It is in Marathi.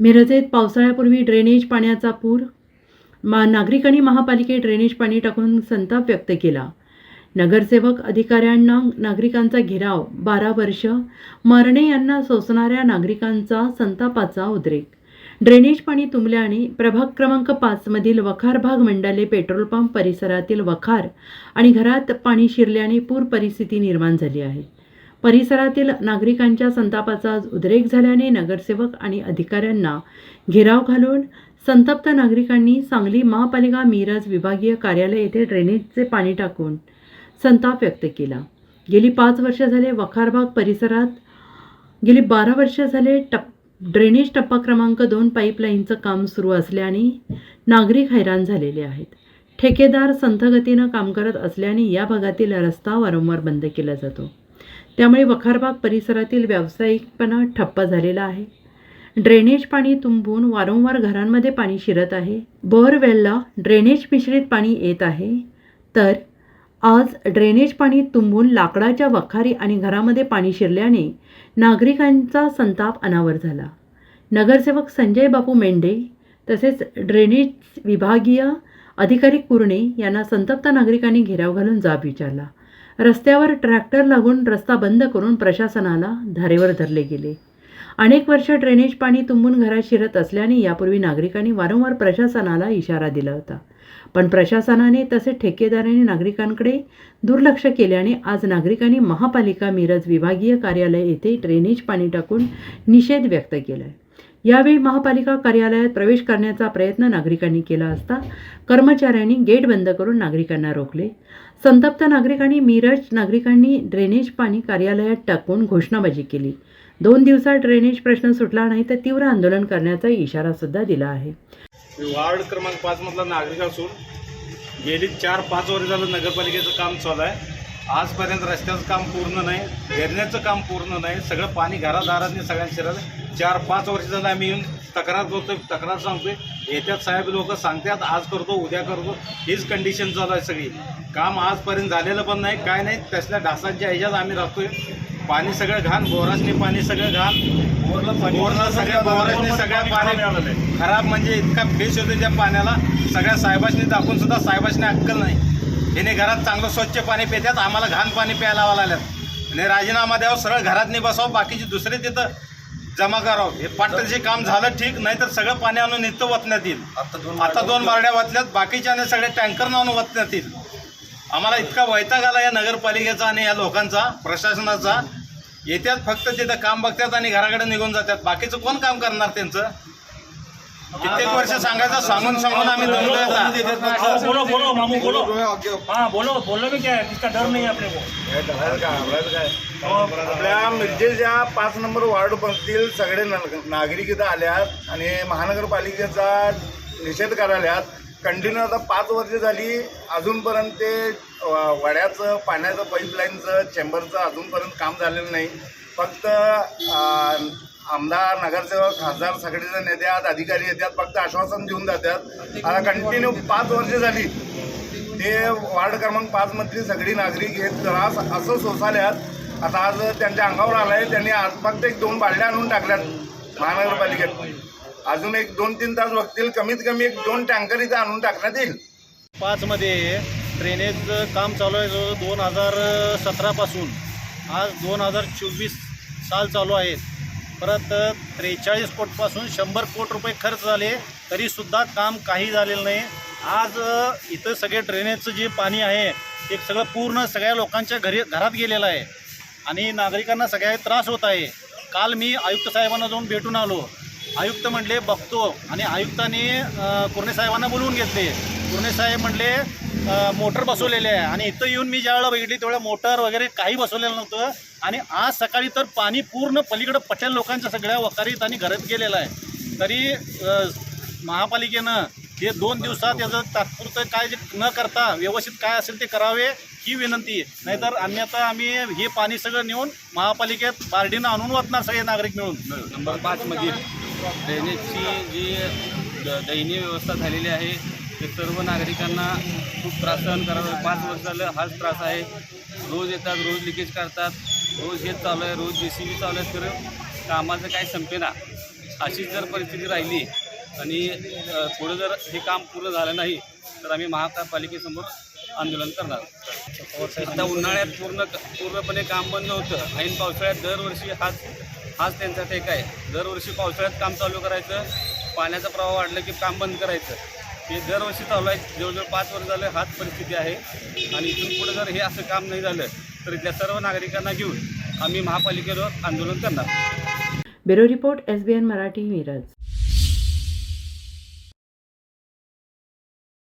मिरजेत पावसाळ्यापूर्वी ड्रेनेज पाण्याचा पूर. मा नागरिकांनी महापालिकेत ड्रेनेज पाणी टाकून संताप व्यक्त केला. नगरसेवक अधिकाऱ्यांना नागरिकांचा घेराव बारा वर्ष. मरणे यांना सोसणाऱ्या नागरिकांचा संतापाचा उद्रेक. ड्रेनेज पाणी तुंबल्याने प्रभाग क्रमांक पाचमधील वखार भाग मंडले पेट्रोल पंप परिसरातील वखार आणि घरात पाणी शिरल्याने पूर परिस्थिती निर्माण झाली आहे. परिसरातील नागरिकांच्या संतापाचा उद्रेक झाल्याने नगरसेवक आणि अधिकाऱ्यांना घेराव घालून संतप्त नागरिकांनी सांगली महापालिका मिरज विभागीय कार्यालय येथे ड्रेनेजचे पाणी टाकून संताप व्यक्त केला. गेली पाच वर्ष झाले वखारबाग परिसरात गेली बारा वर्ष झाले टप ड्रेनेज टप्पा क्रमांक दोन पाईपलाईनचं काम सुरू असल्याने नागरिक हैराण झालेले आहेत. ठेकेदार संथगतीनं काम करत असल्याने या भागातील रस्ता वारंवार बंद केला जातो. त्यामुळे वखारबाग परिसरातील व्यावसायिकपणा ठप्प झालेला आहे. ड्रेनेज पाणी तुंबून वारंवार घरांमध्ये पाणी शिरत आहे. बोअरवेलला ड्रेनेज मिश्रित पाणी येत आहे. तर आज ड्रेनेज पाणी तुंबून लाकडाच्या वखारी आणि घरामध्ये पाणी शिरल्याने नागरिकांचा संताप अनावर झाला. नगरसेवक संजय बापू मेंढे तसेच ड्रेनेज विभागीय अधिकारी कुर्णे यांना संतप्त नागरिकांनी घेराव घालून जाब विचारला. रस्त्यावर ट्रॅक्टर लागून रस्ता बंद करून प्रशासनाला धारेवर धरले गेले. अनेक वर्ष ड्रेनेज पाणी तुंबून घरात शिरत असल्याने यापूर्वी नागरिकांनी वारंवार प्रशासनाला इशारा दिला होता. पण प्रशासनाने तसेच ठेकेदाराने नागरिकांकडे दुर्लक्ष केल्याने आज नागरिकांनी महापालिका मिरज विभागीय कार्यालय येथे ड्रेनेज पाणी टाकून निषेध व्यक्त केला आहे यावेळी महापालिका कार्यालयात प्रवेश करण्याचा प्रयत्न नागरिकांनी केला असता कर्मचाऱ्यांनी गेट बंद करून नागरिकांना रोखले. संतप्त नागरिकांनी मिरज नागरिकांनी ड्रेनेज पाणी कार्यालयात टाकून घोषणाबाजी केली. दोन दिवसात ड्रेनेज प्रश्न सुटला नाही तर तीव्र आंदोलन करण्याचा इशारा सुद्धा दिला आहे. वार्ड क्रमांक पाच मधला नागरिक असून गेली चार पाच वर्ष झालं नगरपालिकेचं काम चालू आहे. आजपर्यंत रस्त्याचं काम पूर्ण नाही गिरण्याचं काम पूर्ण नाही सगळं पाणी घरादारातनी सगळ्यांनी शिरलं. चार पाच वर्ष झालं आम्ही येऊन तक्रार करतोय तक्रार सांगतोय. येत्यात साहेब लोक सांगतात आज करतो उद्या करतो. हीच कंडिशन चालू आहे सगळी. काम आजपर्यंत झालेलं पण नाही काय नाही तसल्या ढासांच्या ह्याच्यात आम्ही राहतोय. पाणी सगळं घाण बोरासनी पाणी सगळं घाण. बोरला सगळ्या बोरासनी सगळ्या पाणी खराब म्हणजे इतका फेस होते त्या पाण्याला. सगळ्या साहेबांनी दाखवून सुद्धा साहेबांनी अक्कल नाही. याने घरात चांगलं स्वच्छ पाणी पितात आम्हाला घाण पाणी प्यायला लागल्यात. आणि राजीनामा द्यावं सरळ घरात नाही बसावं बाकीचे दुसरे तिथं जमा करावं. हे पाटलचे काम झालं ठीक नाही तर सगळं पाणी आणून नित्य वतण्यात येईल. आता दोन बारड्या वतल्यात बाकीच्या सगळे टँकर आणून वतण्यात येईल. आम्हाला इतका वैताग आला या नगरपालिकेचा आणि या लोकांचा प्रशासनाचा. येत्यात फक्त तिथं काम बघतात आणि घराकडे निघून जातात. बाकीचं कोण काम करणार त्यांचं? कित्येक वर्ष सांगायचं सांगून सांगून आम्ही आता. बोलो बोलो मामू बोलो. हाँ बोलो बोलने में क्या है किसका डर नहीं है अपने को आपल्या मिरजेच्या पाच नंबर वार्ड मधील सगळे ना- नागरिक इथं आल्यात आणि महानगरपालिकेचा निषेध करायल्यात कंटिन्यू आता पाच वर्ष झाली अजूनपर्यंत ते वड्याचं पाण्याचं पाईपलाईनचं चेंबरचं अजूनपर्यंत काम झालेलं नाही. फक्त आमदार नगरसेवक खासदार सगळेजण येतात अधिकारी येतात फक्त आश्वासन देऊन जातात. आता कंटिन्यू पाच वर्ष झाली. ते वार्ड क्रमांक पाच मधली सगळी नागरिक हे त्रास असं सोसाल्यात आता आज त्यांच्या अंगावर आलाय त्यांनी आज फक्त एक दोन बालड्या आणून टाकल्यात महानगरपालिकेत. अजून एक दोन तीन तास बघतील कमीत कमी एक दोन टँकर इथे आणून टाकण्यात येईल. पाचमध्ये ड्रेनेजचं काम चालू आहे दोन हजार सतरापासून. आज दोन हजार चोवीस साल चालू आहे. परत त्रेचाळीस कोटपासून शंभर कोट रुपये खर्च झाले तरीसुद्धा काम काही झालेलं नाही. आज इथं सगळे ड्रेनेजचं जे पाणी आहे ते सगळं पूर्ण सगळ्या लोकांच्या घरी घरात गेलेलं आहे. आणि नागरिकांना सगळ्या त्रास होत आहे. काल मी आयुक्त साहेबांना जाऊन भेटून आलो. आयुक्त म्हणले बघतो. आणि आयुक्तांनी कुर्णे साहेबांना बोलवून घेतले. कुर्णे साहेब म्हणले मोटर बसवलेले आहे. आणि इथं येऊन मी ज्यावेळेला बघितली तेवढ्या मोटर वगैरे काही बसवलेलं नव्हतं. आणि आज सकाळी तर पाणी पूर्ण पलीकडं पटेल लोकांच्या सगळ्या वकारीत आणि घरात गेलेलं आहे. तरी महापालिकेनं हे दोन दिवसात याचं तात्पुरतं काय जे न करता व्यवस्थित काय असेल ते करावे ही विनंती नाहीतर अन्यथा आम्ही हे पाणी सगळं नेऊन महापालिकेत पार्टीनं आणून वाचणार सगळे नागरिक मिळून. नंबर पाचमधील ड्रेनेजची जी द- दयनीय व्यवस्था झालेली आहे ते सर्व नागरिकांना खूप त्रास सहन करावा पाच वर्ष झालं हाच त्रास आहे. रोज येतात रोज लिकेज करतात. रोज हेच चालू आहे रोज जे सी बी चालू आहे तर कामाचं काही संपेना अशीच जर परिस्थिती राहिली आणि थोडं पुढं जर हे काम पूर्ण झालं नाही तर आम्ही महापालिकेसमोर आंदोलन करणार. आता उन्हाळ्यात पूर्ण पूर्णपणे काम बंद होतं. ऐन पावसाळ्यात दरवर्षी हाच हाच त्यांचा टेक आहे. दरवर्षी पावसाळ्यात काम चालू करायचं. पाण्याचा प्रवाह वाढला की काम बंद करायचं. हे दरवर्षी चालू आहे. जवळजवळ पाच वर्ष झालं हाच परिस्थिती आहे. आणि इथून पुढे जर हे असं काम नाही झालं तर इथल्या सर्व नागरिकांना घेऊन आम्ही महापालिकेवर आंदोलन करणार. Bureau report S B N Marathi Miraj.